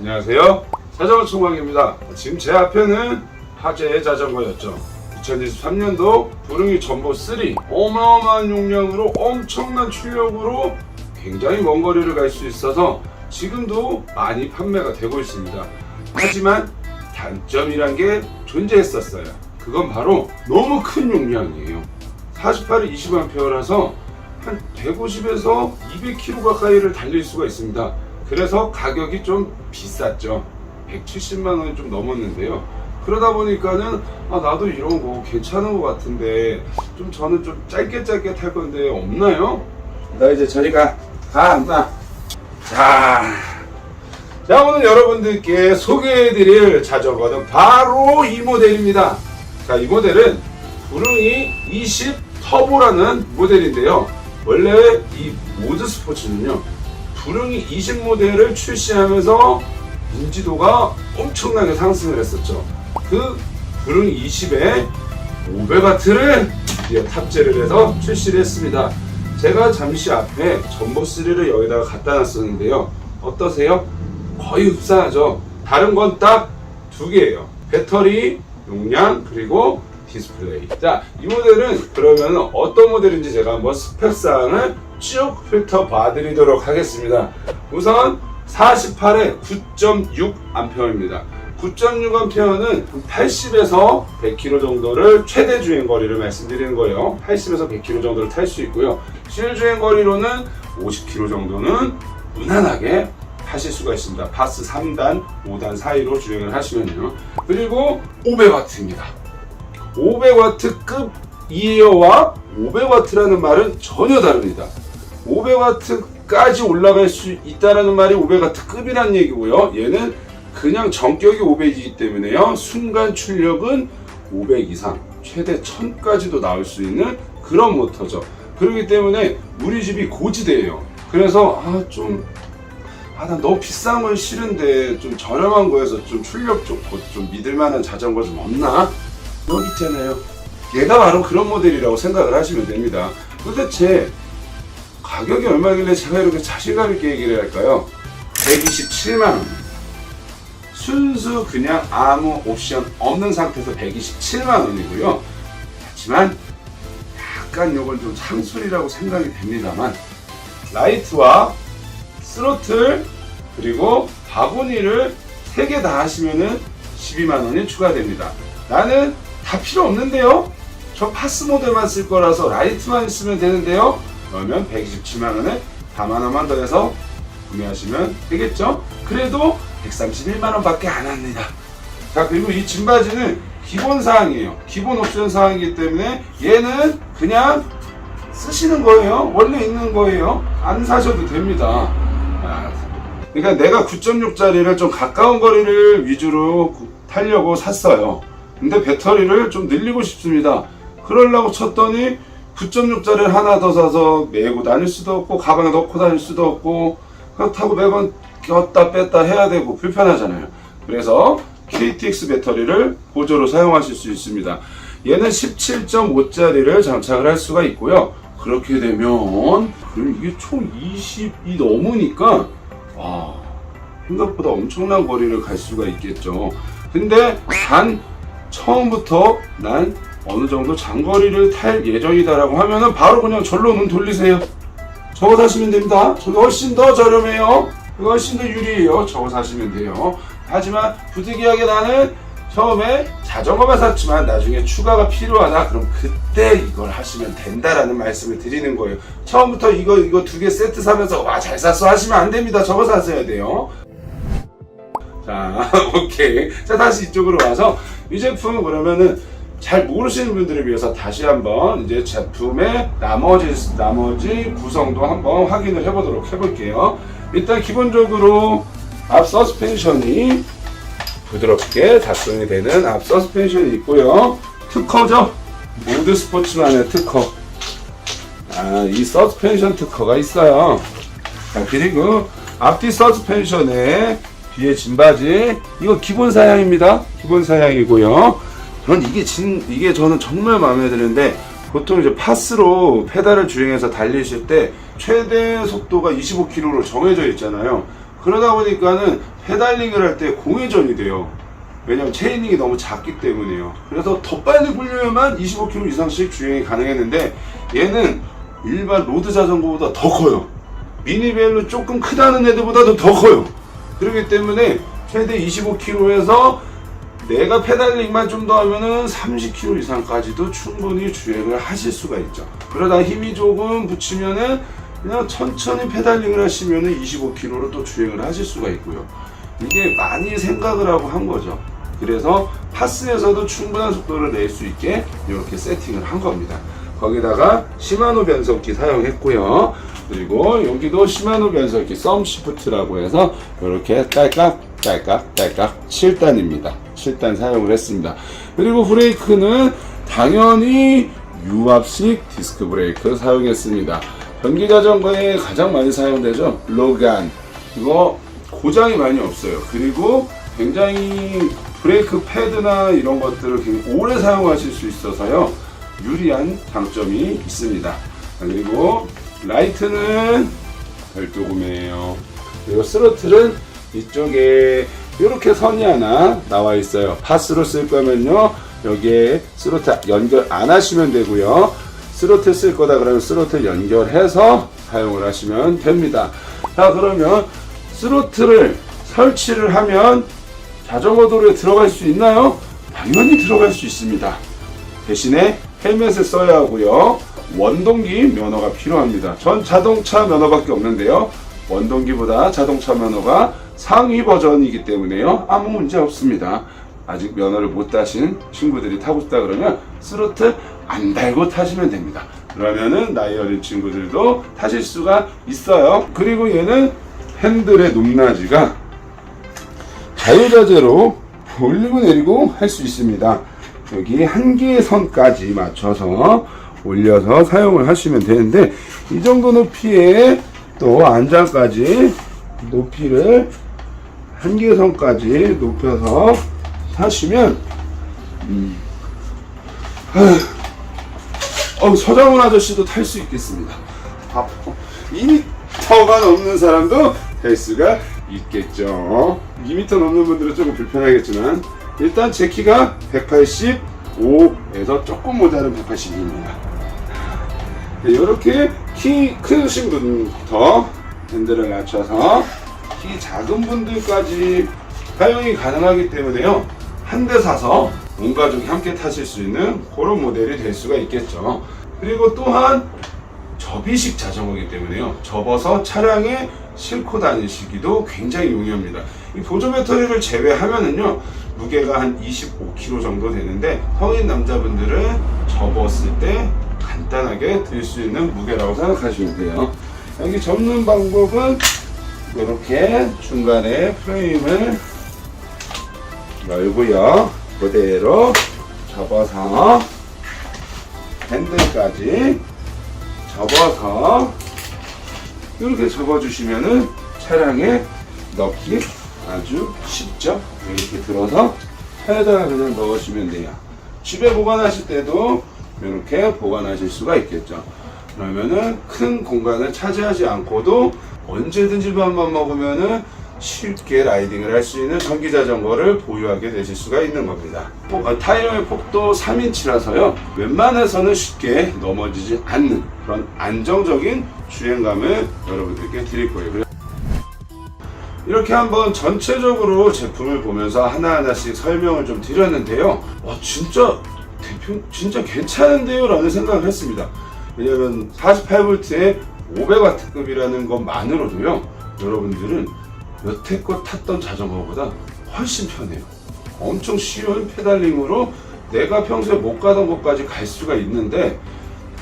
안녕하세요. 자전거 총각입니다. 지금 제 앞에는 화제의 자전거였죠. 2023년도 부릉이 전보 3 어마어마한 용량으로 엄청난 출력으로 굉장히 먼 거리를 갈 수 있어서 지금도 많이 판매가 되고 있습니다. 하지만 단점이란 게 존재했었어요. 그건 바로 너무 큰 용량이에요. 48에 20A라서 한 150에서 200km 가까이를 달릴 수가 있습니다. 그래서 가격이 좀 비쌌죠. 170만 원이 좀 넘었는데요. 그러다 보니까는 아 나도 이런 거 괜찮은 것 같은데 좀 저는 좀 짧게 짧게 탈 건데 없나요? 나 이제 저리 가. 가, 나. 자, 자 오늘 여러분들께 소개해드릴 자전거는 바로 이 모델입니다. 자, 이 모델은 부릉이 20 터보라는 모델인데요. 원래 이 모드 스포츠는요, 부릉이 20 모델을 출시하면서 인지도가 엄청나게 상승을 했었죠. 그 부릉 20에 500와트를 드디어 탑재를 해서 출시를 했습니다. 제가 잠시 앞에 전보3를 여기다가 갖다 놨었는데요. 어떠세요? 거의 흡사하죠. 다른 건 딱 두 개예요. 배터리, 용량, 그리고 디스플레이. 자, 이 모델은 그러면 어떤 모델인지 제가 한번 스펙사항을 쭉 훑어 봐드리도록 하겠습니다. 우선 48에 9.6A입니다. 9.6A는 80에서 100km 정도를 최대 주행 거리를 말씀드리는 거예요. 80에서 100km 정도를 탈 수 있고요. 실 주행 거리로는 50km 정도는 무난하게 하실 수가 있습니다. 파스 3단, 5단 사이로 주행을 하시면요. 그리고 500W입니다. 500W급 이어와 500W라는 말은 전혀 다릅니다. 500W까지 올라갈 수 있다는 말이 500W급이라는 얘기고요. 얘는 그냥 전격이 500이기 때문에요. 순간 출력은 500 이상, 최대 1000까지도 나올 수 있는 그런 모터죠. 그렇기 때문에 우리 집이 고지대예요. 그래서 아 좀 아, 난 너무 비싼 건 싫은데 좀 저렴한 거에서 좀 출력 좋고 좀 믿을 만한 자전거 좀 없나? 여기 있잖아요. 얘가 바로 그런 모델이라고 생각을 하시면 됩니다. 도대체 가격이 얼마길래 제가 이렇게 자신감 있게 얘기를 할까요? 127만 원. 순수 그냥 아무 옵션 없는 상태에서 127만 원이고요. 하지만 약간 요건 좀 상술이라고 생각이 됩니다만 라이트와 스로틀 그리고 바구니를 3개 다 하시면은 12만 원이 추가됩니다. 나는 다 필요 없는데요. 저 파스 모델만 쓸 거라서 라이트만 쓰면 되는데요. 그러면 127만 원에 4만 원만 더해서 구매하시면 되겠죠. 그래도 131만 원 밖에 안 합니다. 자 그리고 이 짐바지는 기본 사항이에요. 기본 옵션 사항이기 때문에 얘는 그냥 쓰시는 거예요. 원래 있는 거예요. 안 사셔도 됩니다. 아, 그러니까 내가 9.6짜리를 좀 가까운 거리를 위주로 구- 타려고 샀어요. 근데 배터리를 좀 늘리고 싶습니다. 그러려고 쳤더니 9.6짜리를 하나 더 사서 메고 다닐 수도 없고 가방에 넣고 다닐 수도 없고 그렇다고 매번 꼈다 뺐다 해야 되고 불편하잖아요. 그래서 KTX 배터리를 보조로 사용하실 수 있습니다. 얘는 17.5짜리를 장착을 할 수가 있고요. 그렇게 되면 그럼 이게 총 20이 넘으니까 와 생각보다 엄청난 거리를 갈 수가 있겠죠. 근데 단 처음부터 난 어느 정도 장거리를 탈 예정이다라고 하면은 바로 그냥 절로 눈 돌리세요. 저거 사시면 됩니다. 저거 훨씬 더 저렴해요. 이거 훨씬 더 유리해요. 저거 사시면 돼요. 하지만 부득이하게 나는 처음에 자전거만 샀지만 나중에 추가가 필요하다. 그럼 그때 이걸 하시면 된다라는 말씀을 드리는 거예요. 처음부터 이거 이거 두 개 세트 사면서 와 잘 샀어 하시면 안 됩니다. 저거 사셔야 돼요. 자, 오케이. 자, 다시 이쪽으로 와서 이 제품 그러면은 잘 모르시는 분들을 위해서 다시 한번 이제 제품의 나머지 나머지 구성도 한번 확인을 해보도록 해볼게요. 일단 기본적으로 앞 서스펜션이 부드럽게 작동이 되는 앞 서스펜션이 있고요. 특허죠. 모드 스포츠만의 특허. 아, 이 서스펜션 특허가 있어요. 자, 그리고 앞뒤 서스펜션에 뒤에 짐바지 이거 기본 사양입니다. 기본 사양이고요. 전 이게 진 이게 저는 정말 마음에 드는데 보통 이제 파스로 페달을 주행해서 달리실 때 최대 속도가 25km로 정해져 있잖아요. 그러다 보니까는 페달링을 할 때 공회전이 돼요. 왜냐면 체이닝이 너무 작기 때문에요. 그래서 더 빨리 굴려야만 25km 이상씩 주행이 가능했는데 얘는 일반 로드 자전거보다 더 커요. 미니벨로 조금 크다는 애들보다도 더 커요. 그렇기 때문에 최대 25km에서 내가 페달링만 좀 더 하면은 30km 이상까지도 충분히 주행을 하실 수가 있죠. 그러다 힘이 조금 붙이면은 그냥 천천히 페달링을 하시면은 25km로 또 주행을 하실 수가 있고요. 이게 많이 생각을 하고 한 거죠. 그래서 파스에서도 충분한 속도를 낼 수 있게 이렇게 세팅을 한 겁니다. 거기다가 시마노 변속기 사용했고요. 그리고 여기도 시마노 변속기 썸 시프트라고 해서 이렇게 딸깍 딸깍 딸깍 7단입니다. 7단 사용을 했습니다. 그리고 브레이크는 당연히 유압식 디스크 브레이크 사용했습니다. 전기 자전거에 가장 많이 사용되죠. 로간 이거 고장이 많이 없어요. 그리고 굉장히 브레이크 패드나 이런 것들을 굉장히 오래 사용하실 수 있어서요. 유리한 장점이 있습니다. 그리고 라이트는 별도 구매예요. 그리고 스로틀은 이쪽에 이렇게 선이 하나 나와 있어요. 파스로 쓸 거면요. 여기에 스로틀 연결 안 하시면 되고요. 스로틀 쓸 거다 그러면 스로틀 연결해서 사용을 하시면 됩니다. 자 그러면 스로틀을 설치를 하면 자전거 도로에 들어갈 수 있나요? 당연히 들어갈 수 있습니다. 대신에 헬멧을 써야 하고요. 원동기 면허가 필요합니다. 전 자동차 면허밖에 없는데요. 원동기보다 자동차 면허가 상위 버전이기 때문에요. 아무 문제 없습니다. 아직 면허를 못 따신 친구들이 타고 싶다 그러면 스로틀 안 달고 타시면 됩니다. 그러면은 나이 어린 친구들도 타실 수가 있어요. 그리고 얘는 핸들의 높낮이가 자유자재로 올리고 내리고 할 수 있습니다. 여기 한 개의 선까지 맞춰서 올려서 사용을 하시면 되는데 이 정도 높이에 또 안장까지 높이를 한 개의 선까지 높여서 하시면 음, 어, 서장훈 아저씨도 탈 수 있겠습니다. 아, 2m가 넘는 사람도 탈 수가 있겠죠. 2m 넘는 분들은 조금 불편하겠지만 일단 제 키가 185에서 조금 모자른 182입니다. 이렇게 키 크신 분부터 핸들을 낮춰서 키 작은 분들까지 사용이 가능하기 때문에요. 한 대 사서 온 가족이 함께 타실 수 있는 그런 모델이 될 수가 있겠죠. 그리고 또한 접이식 자전거이기 때문에요. 접어서 차량에 싣고 다니시기도 굉장히 용이합니다. 이 보조 배터리를 제외하면은요, 무게가 한 25kg 정도 되는데, 성인 남자분들은 접었을 때 간단하게 들 수 있는 무게라고 생각하시면 돼요. 여기 접는 방법은 이렇게 중간에 프레임을 열고요. 그대로 접어서 핸들까지 접어서 이렇게 접어주시면은 차량에 넣기 아주 쉽죠. 이렇게 들어서 차에다가 그냥 넣으시면 돼요. 집에 보관하실 때도 이렇게 보관하실 수가 있겠죠. 그러면은 큰 공간을 차지하지 않고도 언제든지 밥만 먹으면은 쉽게 라이딩을 할 수 있는 전기 자전거를 보유하게 되실 수가 있는 겁니다. 폭- 아, 타이어의 폭도 3인치라서요. 웬만해서는 쉽게 넘어지지 않는 그런 안정적인 주행감을 여러분들께 드릴 거예요. 이렇게 한번 전체적으로 제품을 보면서 하나하나씩 설명을 좀 드렸는데요. 와, 진짜 진짜 괜찮은데요? 라는 생각을 했습니다. 왜냐면 48V에 500W급이라는 것만으로도요. 여러분들은 여태껏 탔던 자전거보다 훨씬 편해요. 엄청 쉬운 페달링으로 내가 평소에 못 가던 곳까지 갈 수가 있는데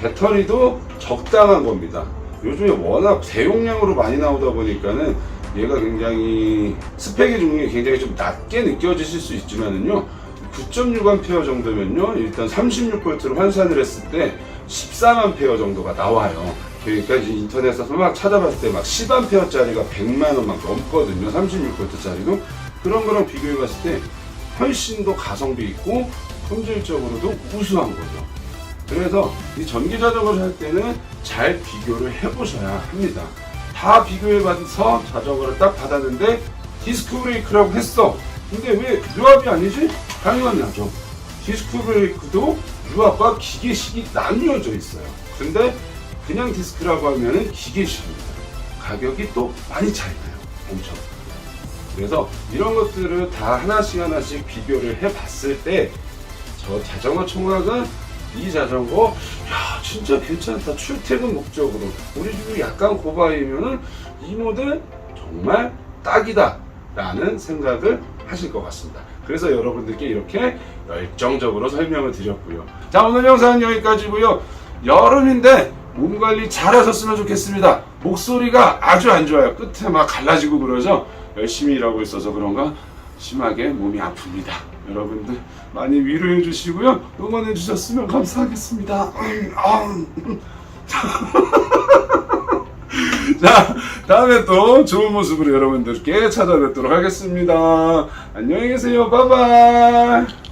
배터리도 적당한 겁니다. 요즘에 워낙 대용량으로 많이 나오다 보니까는 얘가 굉장히 스펙의 종류가 굉장히 좀 낮게 느껴지실 수 있지만은요 9.6A 정도면요 일단 36V로 환산을 했을 때 13A 정도가 나와요 그러니까 인터넷에서 막 찾아봤을 때 막 10A짜리가 100만원 막 넘거든요 36V짜리도 그런 거랑 비교해 봤을 때 훨씬 더 가성비 있고 품질적으로도 우수한 거죠 그래서 이 전기 자전거를 할 때는 잘 비교를 해보셔야 합니다. 다 비교해봐서 자전거를 딱 받았는데 디스크 브레이크라고 했어. 근데 왜 유압이 아니지? 당연하죠. 디스크 브레이크도 유압과 기계식이 나뉘어져 있어요. 근데 그냥 디스크라고 하면은 기계식입니다. 가격이 또 많이 차이나요. 엄청. 그래서 이런 것들을 다 하나씩 하나씩 비교를 해 봤을 때 저 자전거 총각은 이 자전거 야 진짜 괜찮다 출퇴근 목적으로 우리 집이 약간 고바이면은 이 모델 정말 딱이다 라는 생각을 하실 것 같습니다 그래서 여러분들께 이렇게 열정적으로 설명을 드렸고요 자 오늘 영상은 여기까지고요 여름인데 몸 관리 잘 하셨으면 좋겠습니다 목소리가 아주 안 좋아요 끝에 막 갈라지고 그러죠 열심히 일하고 있어서 그런가 심하게 몸이 아픕니다. 여러분들 많이 위로해 주시고요. 응원해 주셨으면 감사하겠습니다. 음, 아. 자, 다음에 또 좋은 모습으로 여러분들께 찾아뵙도록 하겠습니다. 안녕히 계세요. 바이바이.